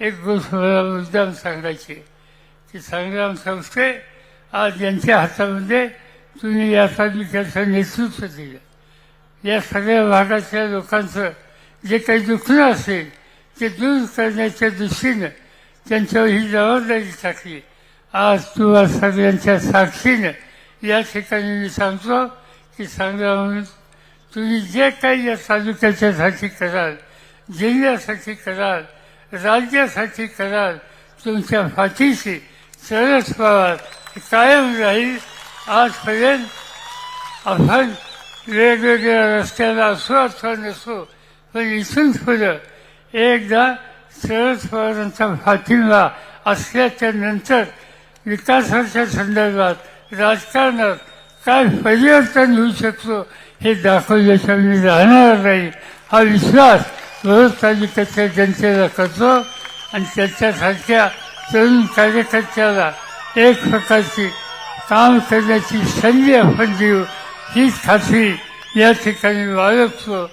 एक गोष्ट मला मुद्दाम सांगायची. की संग्राम संस्थे आज यांच्या हातामध्ये तुम्ही या तालुक्याचं नेतृत्व दिलं. या सगळ्या भागातल्या लोकांचं जे काही दुखणं असेल ते दूर करण्याच्या दृष्टीनं त्यांच्यावर ही जबाबदारी टाकली. आज तुम्हा सगळ्यांच्या साक्षीनं या ठिकाणी मी सांगतो की संग्राम तुम्ही जे काही या तालुक्याच्यासाठी कराल जिल्ह्यासाठी कराल राज्यासाठी कराल. तुमच्या पाठीशी सरस पवार कायम राहील. आजपर्यंत आपण वेगवेगळ्या रस्त्याला असो अथवा नसो पण इथून पुढं एकदा शरद पवारांचा पाठिंबा असल्याच्या नंतर विकासाच्या संदर्भात राजकारणात काय परिवर्तन होऊ शकतो हे दाखवल्याशिवाय मी राहणार नाही. हा विश्वास रोज जनतेला करतो आणि त्याच्यासारख्या तरुण कार्यकर्त्याला एक प्रकारची काम करण्याची संधी आपण देऊ हीच खात्री या ठिकाणी बाळगतो.